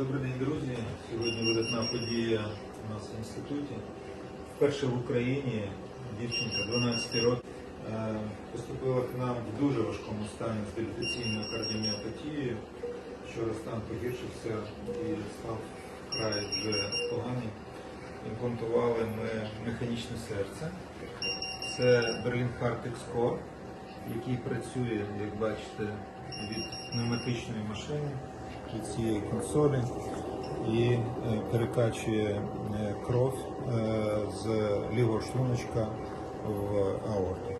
Добрий день, друзі. Сьогодні видатна подія у нас в інституті. Вперше в Україні дівчинка 12 років е, поступила к нам в дуже важкому стані з дилітаційною кардіоміопатією. Вчора стан погіршився і став вкрай вже поганий. Імплантували ми механічне серце. Це Berlin Heart X-Core, який працює, як бачите, від пневматичної машини, від цієї консолі і е, перекачує е, кров е, з лівого шлуночка в аорту.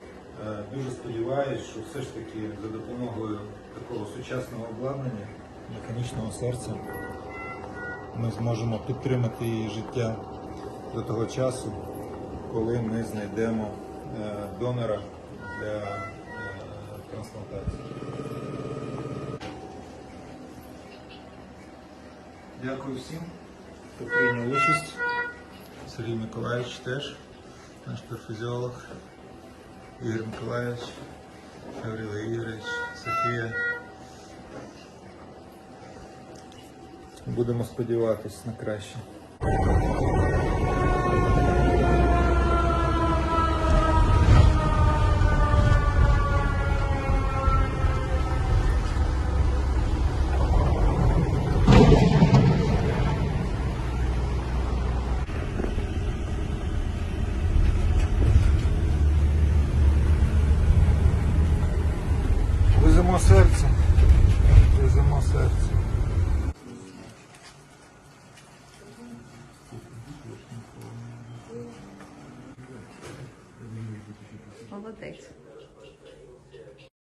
Дуже сподіваюся, що все ж таки за допомогою такого сучасного обладнання, механічного серця, ми зможемо підтримати її життя до того часу, коли ми знайдемо донора для е, трансплантації. Дякую всім, хто прийняв участь. Сергій Миколаївич теж, наш перфізіолог, Ігор Миколаївич, Гаврилий Ігорович, Софія. Будемо сподіватися на краще. серцю. Лежимо серцю. Молодець.